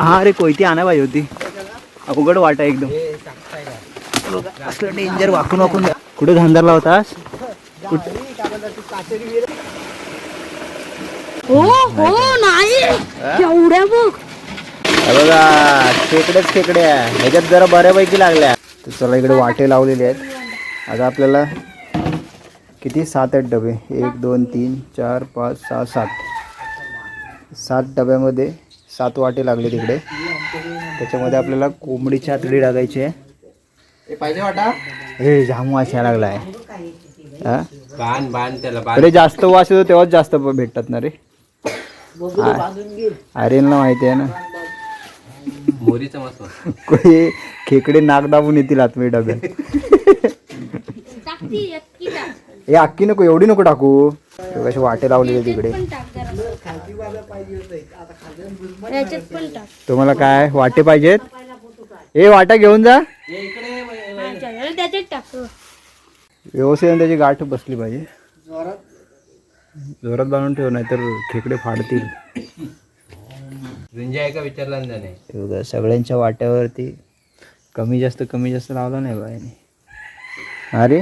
हा रे कोयती आणा पाहिजे होती. अवघड वाटा एकदम. असलं डेंजर वाकून वाकून. कुठे धांदरला होतास? हो हो नाही. एवढ्या बघ हे बघा खेकडेच खेकड्या ह्याच्यात जरा बऱ्यापैकी लागल्या. तर चला इकडे वाटे लावलेले आहेत. आता आपल्याला किती? सात आठ डबे. एक दोन तीन चार पाच सहा सात. सात डब्यामध्ये सात वाटे लागले तिकडे. त्याच्यामध्ये आपल्याला कोंबडीची आतडी टाकायची आहे. पाहिजे वाटा? हे जामू वास यायला हा? बांध त्याला अरे जास्त वास येतो तेव्हाच जास्त भेटतात ना रे. आर्यनला माहिती आहे ना. मोरीचा मस्त. कोणी खेकडे नाक दाबून येतील आतमध्ये डब्यात टाकती एकटी टाक. हे अक्की नको एवढी नको टाकू. कसे वाटे लावलेले तिकडे. पण टाक जरा. याच्यात पण टाक. तुम्हाला काय वाटे पाहिजेत? हे वाटा घेऊन जा. हा, चल, त्याच्यात टाक. व्यवस्थित त्याची गाठ बसली पाहिजे. जोरात. बांधून ठेव नाहीतर खेकडे फाडतील. रुंजा आहे का विचारला ना त्याने? हे बघा सगळ्यांच्या वाट्यावरती कमी जास्त कमी जास्त लावला नाही बायाने अरे?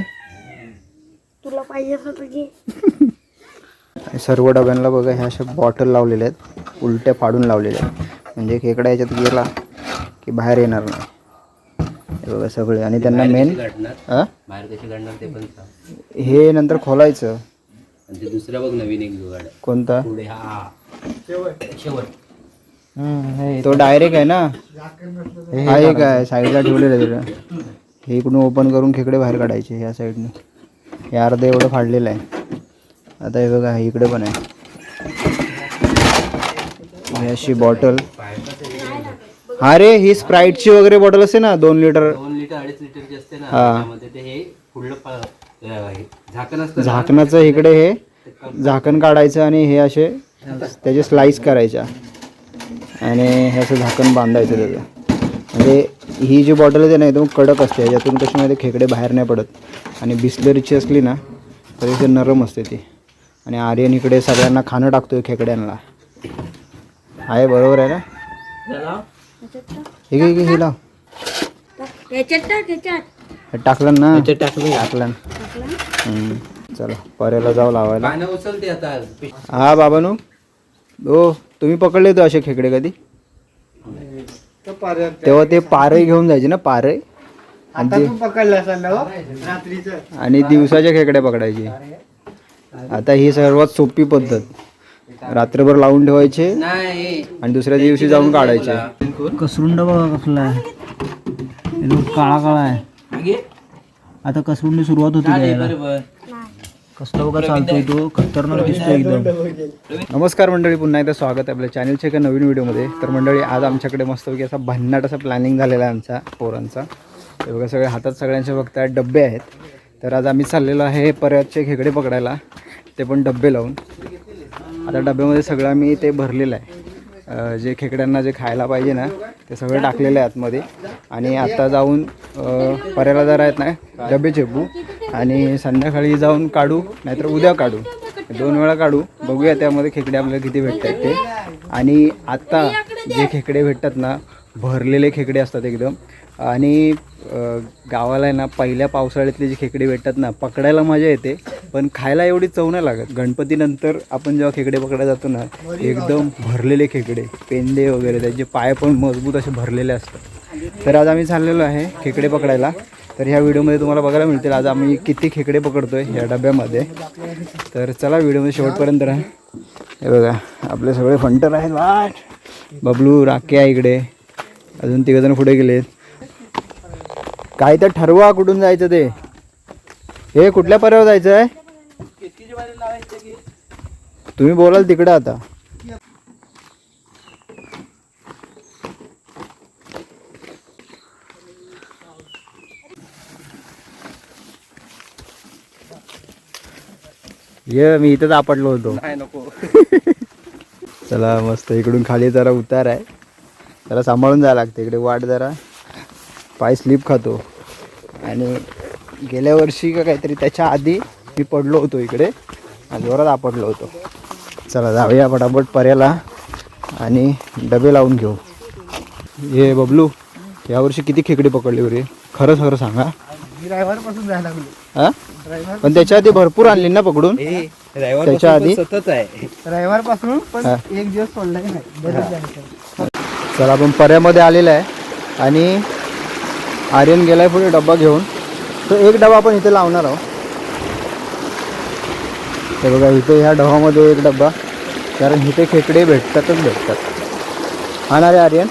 तुला पाहिजे असं तुझी. सर्व डब्यांना बघा ह्या अशा बॉटल लावलेल्या आहेत. उलट्या फाडून लावलेल्या आहेत. म्हणजे खेकडा याच्यात गेला की बाहेर येणार नाही. हे बघा सगळे. आणि त्यांना मेन काढणार बाहेर कशी काढणार ते पण सांग. हे नंतर खोलायचं. आणि ते दुसरा बघ नवीन एक जुगाड कोणता? पुढे हा. शेवट. तो डायरेक्ट आहे ना? हा एक आहे साईडला ठेवलेलं आहे तिला हे इकडून ओपन करून खेकडे बाहेर काढायचे ह्या साईडने हे अर्ध एवढं फाडलेलं आहे. आता हे बघा हे इकडे पण आहे. ही अशी बॉटल. हा रे ही स्प्राईटची वगैरे बॉटल असते ना दोन लिटर. दोन लिटर अडीच लिटरची असते ना हा. त्यामध्ये ते हे फुडलं पा- अं, हे झाकण असतं ना, झाकणाचं इकडे हे झाकण काढायचं आणि हे असे त्याचे स्लाईस करायच्या. आणि हे असं झाकण बांधायचं त्याचं. म्हणजे ही जी बॉटल आहे ना एकदम कडक असते. याच्यातून कशी माहिती खेकडे बाहेर नाही पडत. आणि बिस्लरीची असली ना तर ते नरम असते ती. आणि आर्यन इकडे सगळ्यांना खाणं टाकतोय खेकड्यांना. आहे बरोबर आहे ना? हे घे, घे, हे लाव. टाक. याच्यात टाक याच्यात. हे टाकलं ना? टाकलं. टाकलं हम्म. चला पर्याला जाऊ लावायला. पानं उचलते आता हा बाबानू. हो तुम्ही पकडले होते असे खेकडे कधी? तेव्हा ते पारे घेऊन जायचे ना पारे आणि ते आणि दिवसाच्या खेकड्या पकडायचे. आता ही सर्वात सोपी पद्धत. रात्रभर लावून ठेवायचे नाही. आणि दुसऱ्या दिवशी जाऊन काढायचे. कसरुंड बघा कसला आहे. काळा काळा आहे. आता कसरुंडी सुरुवात होती कसला बघा चालतोय तो. खतरनाक दिसतोय एकदम. नमस्कार मंडळी पुन्हा एकदा स्वागत आहे आपल्या चॅनलच्या एका नवीन व्हिडिओमध्ये तर मंडळी आज आमच्याकडे मस्तपैकी असा भन्नाट असा प्लॅनिंग झालेला आहे आमचा पोरांचा. ते बघा सगळे हातात सगळ्यांच्या बघताय डब्बे आहेत. तर आज आम्ही चाललेलो आहे पर्यातचे खेकडे पकडायला. ते पण डब्बे लावून. आता डब्यामध्ये सगळं आम्ही ते भरलेलं आहे. जे खेकड्यांना जे खायला पाहिजे ना ते सगळं टाकलेलं आहे आतमध्ये. आणि आता जाऊन पर्याला जरा आहेत ना डबे चेपू. आणि संध्याकाळी जाऊन काढू नाहीतर उद्या काढू. दोन वेळा काढू. बघूया त्यामध्ये खेकडे आपल्याला किती भेटतात ते. आणि आत्ता जे खेकडे भेटतात ना भरलेले खेकडे असतात एकदम. आणि गावाला आहे ना पहिल्या पावसाळ्यातले जे खेकडे भेटतात ना पकडायला मजा येते पण खायला एवढी चव नाही लागत. गणपतीनंतर आपण जेव्हा खेकडे पकडायला जातो ना एकदम भरलेले खेकडे पेंडे वगैरे त्याचे पाय पण मजबूत असे भरलेले असतात. तर आज आम्ही चाललेलो आहे खेकडे पकडायला. तर ह्या व्हिडिओमध्ये तुम्हाला बघायला मिळतील आज आम्ही किती खेकडे पकडतोय ह्या डब्यामध्ये. तर चला व्हिडिओमध्ये शेवटपर्यंत राहा. हे बघा आपले सगळे फंटर आहेत वाट. बबलू राखे आहे इकडे. अजून तिघजण पुढे गेलेत. काय तर ठरवा कुठून जायचं ते. हे कुठल्या पर्यावर जायचं आहे? तुम्ही बोलाल तिकडं आता. ये मी इथंच आपटलो होतो. नको. चला मस्त इकडून खाली जरा उतार आहे. जरा सांभाळून जायला लागते इकडे वाट जरा. पाय स्लिप खातो. आणि गेल्या वर्षी का काहीतरी त्याच्या आधी मी पडलो होतो इकडे. आणि जोरात आपडलो होतो. चला जाऊया पटापट पर्याला आणि डबे लावून घेऊ. हे बबलू यावर्षी किती खेकडी पकडली रे खरं खरं सांगा. ड्रायव्हरपासून जायला लागलो. हा? ड्रायव्हर पण त्याच्या आधी भरपूर आणली ना पकडून? त्याच्या आधी? सतत आहे. ड्रायव्हरपासून पण हा. एक दिवस नाही. जायचं चला आपण पर्यामध्ये आलेला आहे. आणि आर्यन गेलाय पुढे डब्बा घेऊन. तो एक डबा आपण इथे लावणार आहोत. तर बघा इथे ह्या डब्यामध्ये एक डब्बा. कारण इथे खेकडे भेटतातच भेटतात. हा आहे आर्यन?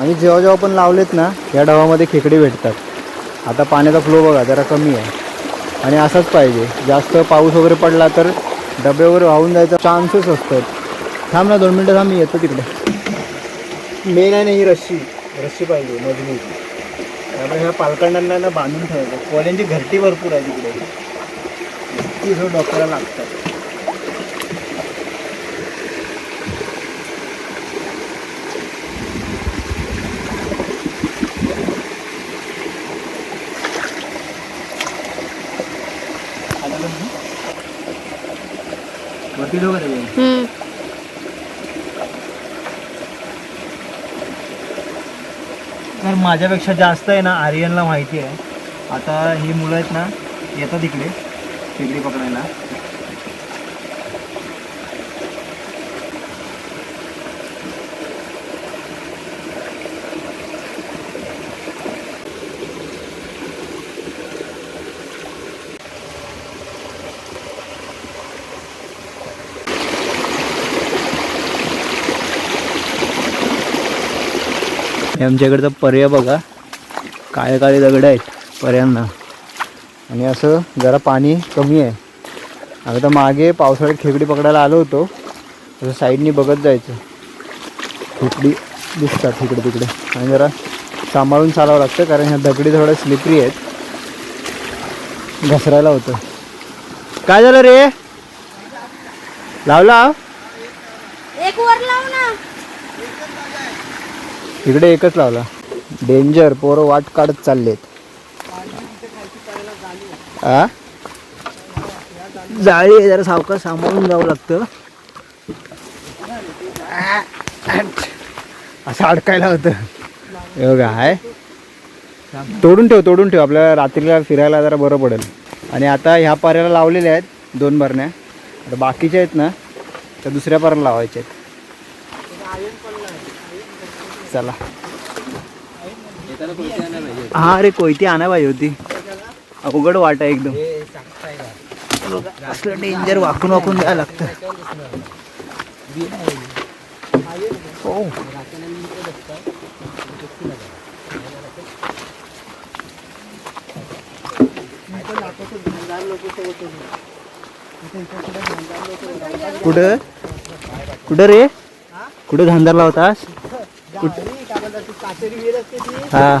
आणि जेव्हा जेव्हा आपण लावलेत ना या डब्यामध्ये खेकडे भेटतात. आता पाण्याचा फ्लो बघा जरा कमी आहे. आणि असाच पाहिजे. जास्त पाऊस वगैरे पडला तर डब्यावर वाहून जायचा चान्सेस असतात. थांब ना दोन मिनटं थांब मी येतो तिकडे. मेन आहे ना ही रस्सी. रस्सी पाहिजे मजबूत. त्यामुळे ह्या पालकांना ना बांधून ठेवायचं. कोल्यांची घरटी भरपूर आहे तिकडे. ती जो डॉक्टरला लागतात. वरती ठेवू का ते? हम्म. तर माझ्यापेक्षा जास्त आहे ना आर्यनला माहिती आहे. आता ही मुलं आहेत ना येतात इकडे खेकडी पकडायला. हे आमच्याकडचा पर्याय बघा. काळे काळे दगड आहेत पर्यांना. आणि असं जरा पाणी कमी आहे. आता तर मागे पावसाळ्यात खेकडी पकडायला आलो होतो. तसं साईडनी बघत जायचं. खेकडी दिसतात इकडे तिकडे. आणि जरा सांभाळून चालावं लागतं कारण ह्या दगडी थोड्या स्लिपरी आहेत. घसरायला होतं. काय झालं रे? लावला? एक वर लाव ना. इकडे एकच लावला. डेंजर पोरं वाट काढत चाललेत. आ? जाळी आहे जरा सावकाश सांभाळून जावं लागतं. असं अडकायला होतं. हे बघा आहे तोडून ठेव तोडून ठेव. आपल्याला रात्रीला फिरायला जरा बरं पडेल. आणि आता ह्या पाऱ्याला लावलेल्या आहेत दोन भरण्या. आता बाकीच्या आहेत ना त्या दुसऱ्या पाऱ्याला लावायच्या आहेत. चला. हा अरे कोयती आणा पाहिजे होती. अवघड वाट आहे एकदम. असलं डेंजर वाकून वाकून द्यायला लागतं. हो. कुठं? कुठं रे? कुठं धांदारला होतास? हा.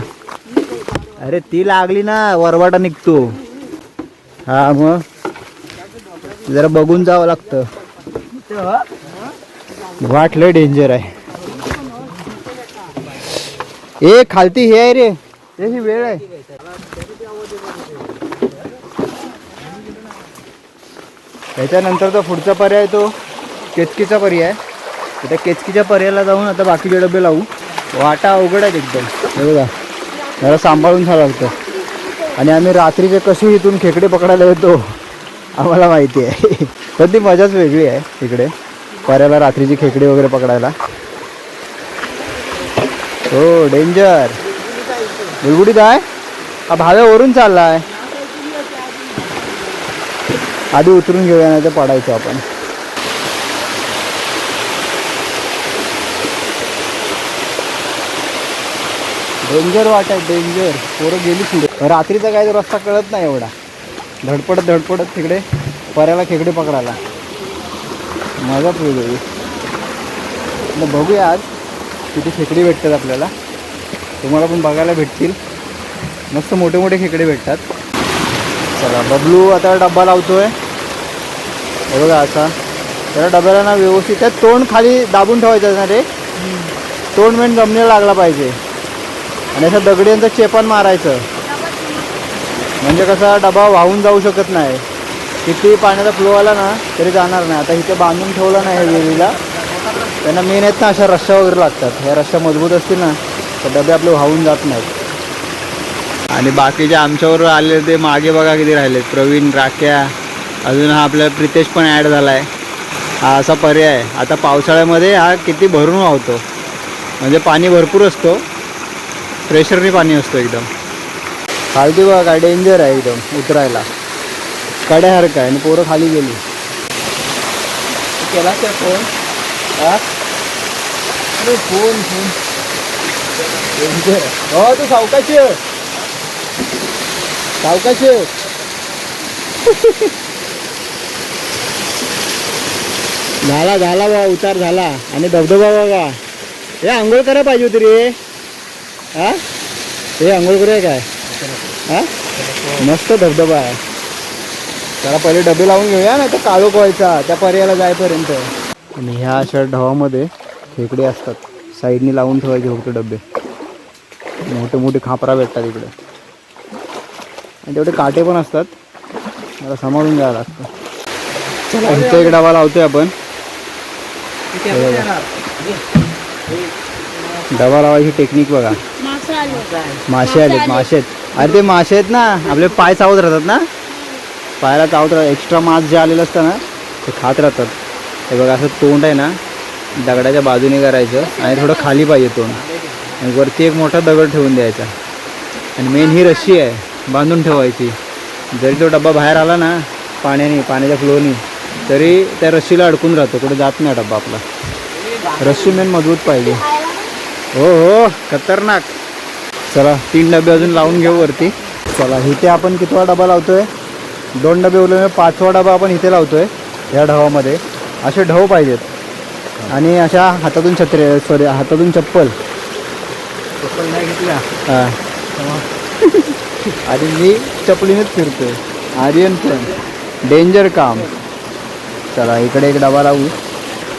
अरे ती लागली ना वरवाटा निघतो. हा मग? जरा बघून जावं लागतं. वाट लय डेंजर आहे. ए खालती हे आहे रे. हे ही वेळ आहे. त्याच्यानंतरचा पुढचा पर्याय तो केचकीचा पर्याय. त्या केचकीच्या पर्याला जाऊन आता बाकीचे डबे लावू. वाटा अवघड आहेत एकदम. हे बघा. जरा सांभाळून झालं लागतं. आणि आम्ही रात्रीचे कसे इथून खेकडे पकडायला येतो आम्हाला माहिती आहे. पण ती मजाच वेगळी आहे इकडे. पर्याला रात्रीची खेकडे वगैरे पकडायला. हो डेंजर बुलबुडीत आहे? हा चालला चाललाय. आधी उतरून घेऊया नाही तर पडायचो आपण. डेंजर वाट आहे डेंजर पोरं गेली पुढे. रात्रीचा काय रस्ता कळत नाही एवढा. धडपडत धडपडत तिकडे पर्याला खेकडे पकडायला. मजाच वेगळी. मग बघूया आज किती खेकडे भेटतात आपल्याला. तुम्हाला पण बघायला भेटतील. मस्त मोठे मोठे खेकडे भेटतात. चला बबलू आता डब्बा लावतोय. बघा असा त्या डब्याला ना व्यवस्थित तोंड खाली दाबून ठेवायचं ना रे. तोंड मेन जमिनीला लागला पाहिजे. आणि असं दगड्यांचं चेपण मारायचं. म्हणजे कसा डबा वाहून जाऊ शकत नाही. किती पाण्याचा फ्लो आला ना तरी जाणार नाही. आता इथे बांधून ठेवलं नाही विहिरीला. त्यांना मेन आहेत ना अशा रश्श्या वगैरे लागतात. ह्या रश्श्या मजबूत असतील ना तर डबे आपले वाहून जात नाहीत. आणि बाकीचे आमच्यावर आले ते मागे बघा किती राहिले प्रवीण राख्या अजून हा आपला प्रितेश पण ॲड झाला आहे हा असा पर्याय आता पावसाळ्यामध्ये हा किती भरून वाहतो. म्हणजे पाणी भरपूर असतो. प्रेशरने पाणी असतो एकदम. खालती बघा काय डेंजर आहे एकदम उतरायला. कड्यासारखं आहे आणि पोरं खाली गेली. केला त्या फोन? अरे फोन फोन. डेंजर हो तू सावकाशी. सावकाशी. झाला झाला बा उतार झाला. आणि धबधबा बघा. हे आंघोळ करायला पाहिजे होती रे. हा? हे आंघोळ करूया काय? हा? मस्त धबधबा आहे. त्याला पहिले डबे लावून घेऊया ना तर काळोख व्हायचा. त्या पर्यायाला जायपर्यंत आणि ह्या अशा ढवामध्ये खेकडे असतात. साईडनी लावून ठेवायचे फक्त डबे. मोठे मोठे खापरा भेटतात इकडे. आणि तेवढे काटे पण असतात. मला सांभाळून घ्यावं लागतं. चला इथं एक डबा लावतोय आपण. डबा लावायची टेक्निक बघा. मासे आलेत मासे आहेत. अरे ते मासे आहेत ना आपले पाय चावत राहतात ना? पायाला चावत राहतात. एक्स्ट्रा मास जे आलेलं असतं ना ते खात राहतात. हे बघा असं तोंड आहे ना दगडाच्या बाजूने करायचं आणि थोडं खाली पाहिजे तोंड. आणि वरती एक मोठा दगड ठेवून द्यायचा. आणि मेन ही रस्सी आहे बांधून ठेवायची. जरी तो डब्बा बाहेर आला ना पाण्याने पाण्याच्या फ्लोनी तरी त्या रस्सीला अडकून राहतो. कुठे जात नाही डब्बा आपला. रस्सी मेन मजबूत पाहिजे. हो हो खतरनाक. चला तीन डबे अजून लावून घेऊ वरती. चला इथे आपण कितवा डबा लावतोय? दोन डबे उरले पाचवा डबा आपण इथे लावतोय या ढवामध्ये. असे ढव पाहिजेत. आणि अशा हातातून छत्रे सॉरी हातातून चप्पल. चप्पल नाही घेतला हा. आणि मी चपलीनेच फिरतोय. आर्यन पण डेंजर काम. चला इकडे एक डबा लावू.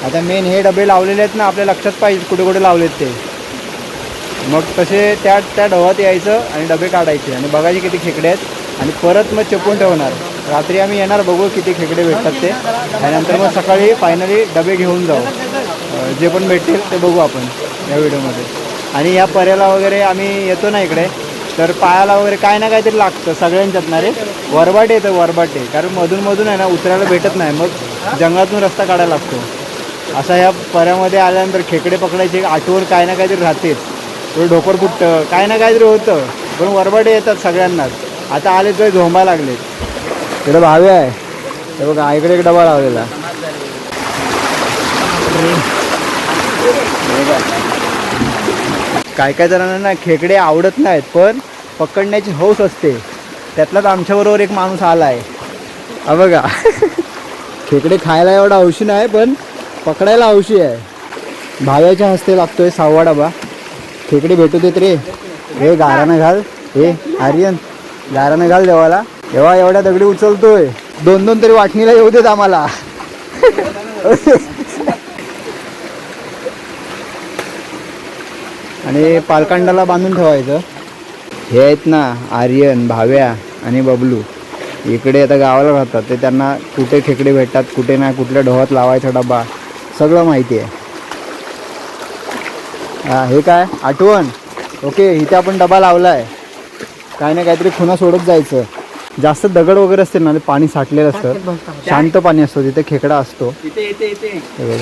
आता मेन हे डबे लावलेले आहेत ना आपल्या लक्षात पाहिजे कुठे कुठे लावलेत ते. मग तसे त्या त्या डबात यायचं आणि डबे काढायचे आणि बघायचे किती खेकडे आहेत आणि परत मग चपून ठेवणार. रात्री आम्ही येणार बघू किती खेकडे भेटतात ते. आणि नंतर मग सकाळी फायनली डबे घेऊन जाऊ. जे पण भेटतील ते बघू आपण या व्हिडिओमध्ये. आणि या पर्याला वगैरे आम्ही येतो ना इकडे तर पायाला वगैरे काय ना काहीतरी लागतं सगळ्यांच्यात ना रे. वरबाटे येतं वरबाटे कारण मधून मधून आहे ना उतरायला भेटत नाही. मग जंगलातून रस्ता काढायला लागतो. असा ह्या पर्यामध्ये आल्यानंतर खेकडे पकडायची आठवण काय ना काहीतरी राहतेच. थोडं ढोकर फुटतं काय ना काहीतरी होतं. पण वरबडे येतात सगळ्यांनाच. आता आले तर झोंबा लागलेत तिकडे भावे आहे. ते बघा इकडे एक डबा लावलेला. काय काय जणांना ना खेकडे आवडत नाहीत पण पकडण्याची हौस असते. त्यातलाच आमच्याबरोबर एक माणूस आला आहे हा बघा. खेकडे खायला एवढा हौशी नाही पण पकडायला हौशी आहे. भाव्याच्या हस्ते लागतोय सहावा डबा. खेकडे भेटू देत रे. हे गारानं घाल. हे आर्यन गारानं घाल देवाला. तेव्हा एवढ्या दगडी उचलतोय. दोन दोन तरी वाटणीला येऊ देत आम्हाला. आणि पालकांडाला बांधून ठेवायचं. हे आहेत ना आर्यन भाव्या आणि बबलू. इकडे आता गावाला राहतात. ते त्यांना कुठे खेकडे भेटतात कुठे नाही कुठल्या ढोहात लावायचा डबा सगळं माहिती आहे. हा हे काय? आठवण? ओके इथे आपण डबा लावला आहे काय ना काहीतरी खुणा सोडत जायचं. जास्त दगड वगैरे असते ना ते पाणी साठलेलं असतं. शांत पाणी असतो तिथे खेकडा असतो. हे.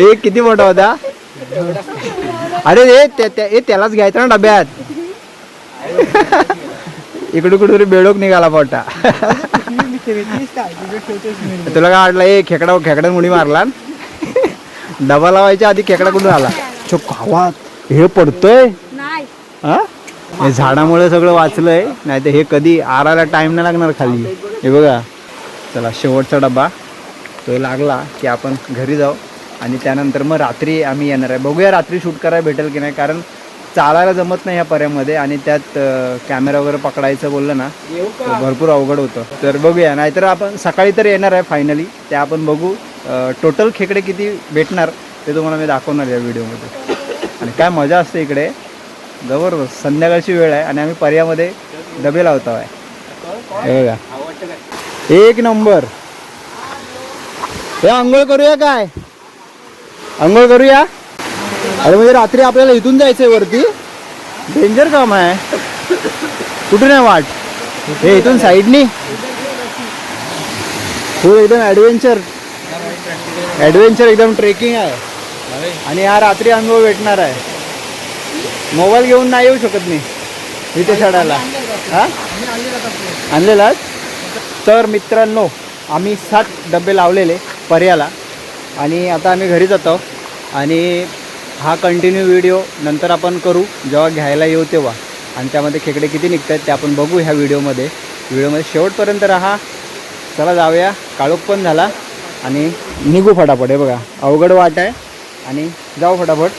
ए किती मोठा होता? अरे रे त्या त्या- ए त्यालाच घ्यायचं ना डब्यात. इकडे कुठे बेडोक निघाला पोटा तुला काय वाटलं ए खेकडा खेकड्यात मुडी मारला डबा लावायच्या आधी खेकडा कुठून आला. चो गावात हे पडतोय? नाही. हा? हे झाडामुळे सगळं वाचलंय नाही तर हे कधी आराला टाइम नाही लागणार खाली. हे बघा. चला शेवटचा डबा. तो लागला की आपण घरी जाऊ आणि त्यानंतर मग रात्री आम्ही येणार आहे. बघूया रात्री शूट करायला भेटेल की नाही कारण चालायला जमत नाही ह्या पर्यामध्ये आणि त्यात कॅमेरा वगैरे पकडायचं बोललं ना भरपूर अवघड होतं. तर बघूया नाहीतर आपण सकाळी तर येणार आहे फायनली ते आपण बघू. टोटल खेकडे किती भेटणार ते तुम्हाला मी दाखवणार या व्हिडिओमध्ये. आणि काय मजा असते इकडे. जबरदस्त. संध्याकाळची वेळ आहे आणि आम्ही पर्यामध्ये डबे लावतो आहे. हे बघा. एक नंबर. हे आंघोळ करूया काय? आंघोळ करूया? अरे म्हणजे रात्री आपल्याला इथून जायचंय वरती. डेंजर काम आहे. कुठून आहे वाट? हे इथून साईडनी हो एकदम ॲडव्हेंचर ॲडव्हेंचर एकदम ट्रेकिंग आहे. आणि हा रात्री अनुभव भेटणार आहे. मोबाईल घेऊन नाही येऊ शकत मी. इथे चढायला हा? आणलेलाच तर मित्रांनो आम्ही सात डबे लावलेले पर्याला. आणि आता आम्ही घरी जातो. आणि हा कंटिन्यू व्हिडिओ नंतर आपण करू. जेव्हा घ्यायला येऊ तेव्हा. आणि त्यामध्ये खेकडे किती निघत आहेत ते आपण बघू ह्या व्हिडिओमध्ये व्हिडिओमध्ये शेवटपर्यंत राहा. चला जाऊया. काळोख पण झाला. आणि निघू फटाफट हे बघा. अवघड वाट आहे. आणि जाऊ फटाफट.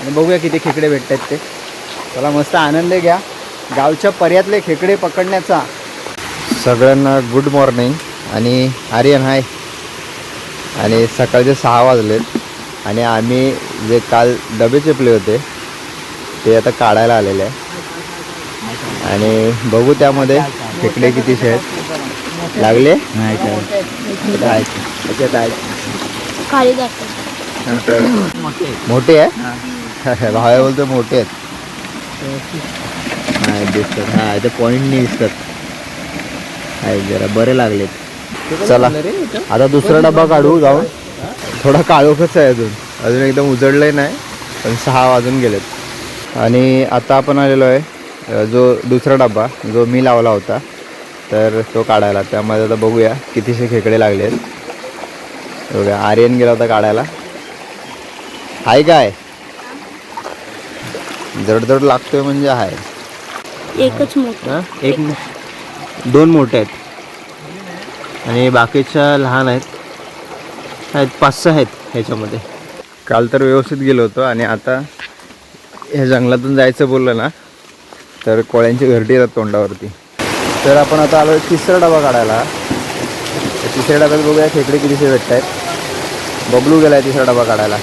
आणि बघूया किती खेकडे भेटत आहेत ते. चला मस्त आनंद घ्या. गावच्या पर्यातले खेकडे पकडण्याचा. सगळ्यांना गुड मॉर्निंग आणि आर्यन हाय आणि सकाळचे सहा वाजलेत. आणि आम्ही जे काल डबे चेपले होते ते आता काढायला आलेले आहे. आणि बघू त्यामध्ये खेकडे कितीशे आहेत. लागले? त्याच्यात आहेत मोठे आहे भाव्या बोलतो मोठे आहेत. नाही दिसतात. हा ते पॉईंटनी दिसतात. आहे जरा बरे लागलेत. चला आता दुसरा डबा काढू जाऊन. थोडा काळोखच आहे अजून. अजून एकदम उजडलंय नाही पण सहा वाजून गेलेत. आणि आता आपण आलेलो आहे जो दुसरा डबा जो मी लावला होता तर तो काढायला. त्यामध्ये आता बघूया कितीशे खेकडे लागलेत. बघा आर्यन गेला होता काढायला. हाय काय? जडजड लागतोय म्हणजे आहे एकच मोठं? एक दोन मोठे आहेत. आणि बाकीच्या लहान आहेत. आहेत पाच सहा आहेत ह्याच्यामध्ये. काल तर व्यवस्थित गेलो होतो आणि आता ह्या जंगलातून जायचं बोललं ना तर कोळ्यांची घरटी येतात तोंडावरती. तर आपण आता आलो तिसरा डबा काढायला. तर तिसऱ्या डब्यात बघूया खेकडे कितीशे भेटत आहेत बबलू गेला आहे तिसरा डबा काढायला.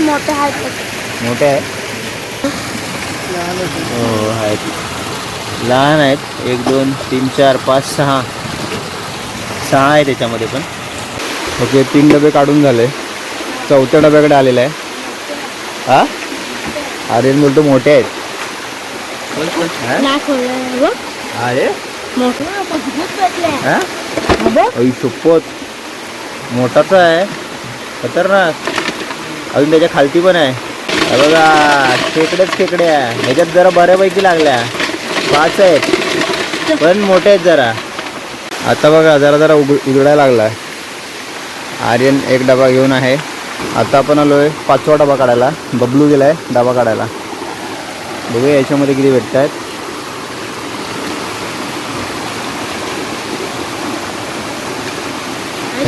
मोठे आहेत. मोठे हो आहेत. लहान आहेत. एक दोन तीन चार पाच सहा. सहा आहे त्याच्यामध्ये पण. ओके तीन डबे काढून झाले. चौथ्या डब्याकडे आलेला आहे. हा? आर्यन बोलतो मोठे आहेत. अरे? हा? सुप्पत मोठाच आहे. खतरनाक. अजून त्याच्या खालती पण आहे. हे बघा खेकडेच खेकडे आहे. ह्याच्यात जरा बऱ्यापैकी लागल्या. पाच आहेत. पण मोठे आहेत जरा. आता बघा जरा जरा उघ उघडायला लागला आर्यन एक डबा घेऊन आहे. आता आपण आलो आहे पाचवा डबा काढायला. बबलू गेला आहे डबा काढायला. बघूया याच्यामध्ये किती भेटत आहेत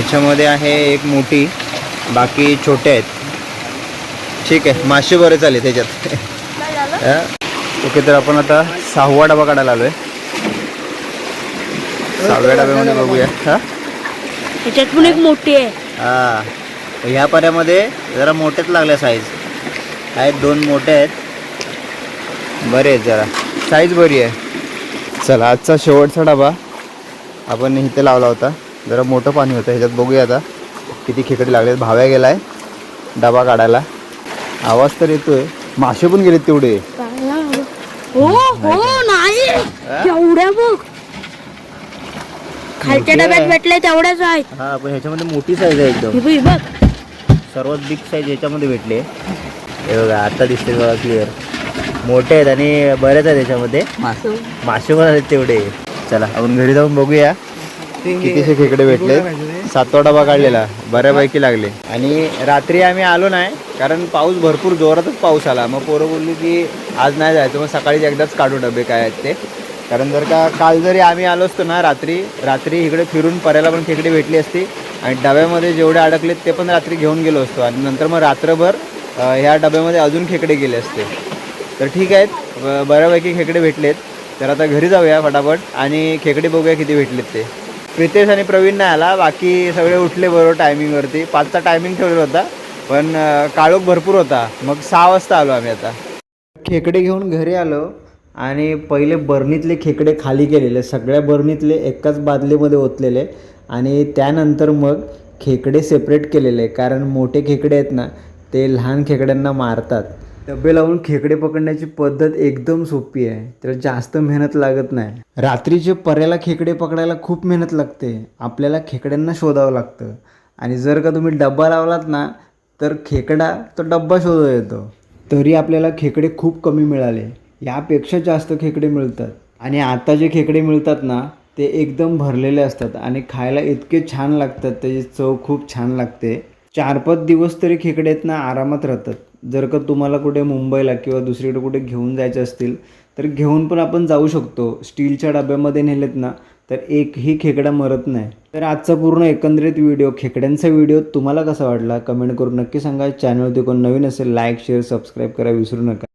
ह्याच्यामध्ये आहे एक मोठी बाकी छोटे आहेत. ठीक आहे मासे बरे चालेल त्याच्यात. हा. ओके तर आपण आता सहावा डबा काढायला आलोय. सहाव्या डब्यामध्ये बघूया. हा. त्याच्यात पण एक मोठी आहे. हा. ह्या पर्यामध्ये जरा मोठेच लागल्या साईज आहेत दोन मोठे आहेत. बरे आहेत जरा. साईज बरी आहे. चला आजचा शेवटचा डबा. आपण इथे लावला होता. जरा मोठं पाणी होतं ह्याच्यात बघूया आता किती खेकडे लागले भाव्या गेलाय डबा काढायला. आवाज तर येतोय. मासे पण गेलेत तेवढे? हो हो नाही. केवढ्या बघ. खालच्या डब्यात आहे. भेटले तेवढ्याच आहेत. हा पण ह्याच्यामध्ये मोठी साईज आहे एकदम. हे बघ सर्वात बिग साईज याच्यामध्ये भेटले. हे बघा आता दिसते बघा क्लिअर मोठे आहेत आणि बरेच आहेत याच्यामध्ये मासे पण आहेत तेवढे. चला आपण घरी जाऊन बघूया. कितीशे खेकडे भेटले सातवा डबा काढलेला बऱ्यापैकी लागले. आणि रात्री आम्ही आलो नाही कारण पाऊस भरपूर जोरातच पाऊस आला. मग पोरं बोलली की आज नाही जायचं मग सकाळी एकदाच काढू डबे काय आहेत ते. कारण जर का काल जरी आम्ही आलो असतो ना रात्री रात्री इकडे फिरून पर्याला पण खेकडे भेटली असती. आणि डब्यामध्ये जेवढे अडकलेत ते पण रात्री घेऊन गेलो असतो. आणि नंतर मग रात्रभर ह्या डब्यामध्ये अजून खेकडे गेले असते. तर ठीक आहेत बऱ्यापैकी खेकडे भेटलेत. तर आता घरी जाऊया फटाफट आणि खेकडे बघूया किती भेटलेत ते. प्रितेश आणि प्रवीण नाही आला बाकी सगळे उठले बरोबर टायमिंगवरती पाचचा टायमिंग ठेवलेला होता पण काळोख भरपूर होता. मग सहा वाजता आलो आम्ही आता. खेकडे घेऊन घरी आलो आणि पहिले बरणीतले खेकडे खाली केलेले. सगळ्या बरणीतले एकाच बादलीमध्ये ओतलेले आणि त्यानंतर मग खेकडे सेपरेट केलेले. कारण मोठे खेकडे आहेत ना ते लहान खेकड्यांना मारतात. डबे लावून खेकडे पकडण्याची पद्धत एकदम सोपी आहे. त्याला जास्त मेहनत लागत नाही. रात्रीचे पर्याला खेकडे पकडायला खूप मेहनत लागते. आपल्याला खेकड्यांना शोधावं लागतं. आणि जर का तुम्ही डब्बा लावलात ना तर खेकडा तो डब्बा शोधू येतो. तरी आपल्याला खेकडे खूप कमी मिळाले. यापेक्षा जास्त खेकडे मिळतात. आणि आता जे खेकडे मिळतात ना ते एकदम भरलेले असतात आणि खायला इतके छान लागतात त्याची चव खूप छान लागते. चार पाच दिवस तरी खेकडे आहेत ना आरामात राहतात. जर का तुम्हाला कुठे मुंबईला किंवा दुसरीकडे कुठे घेऊन जायचे असतील तर घेऊन पण आपण जाऊ शकतो. स्टीलच्या डब्यामध्ये नेलेत ना तर एकही खेकडा मरत नाही. तर आजचा पूर्ण एकंदरीत व्हिडिओ खेकड्यांचा व्हिडिओ तुम्हाला कसा वाटला? कमेंट करून नक्की सांगा. चॅनलवरती कोण नवीन असेल लाईक शेअर सबस्क्राईब करा विसरू नका.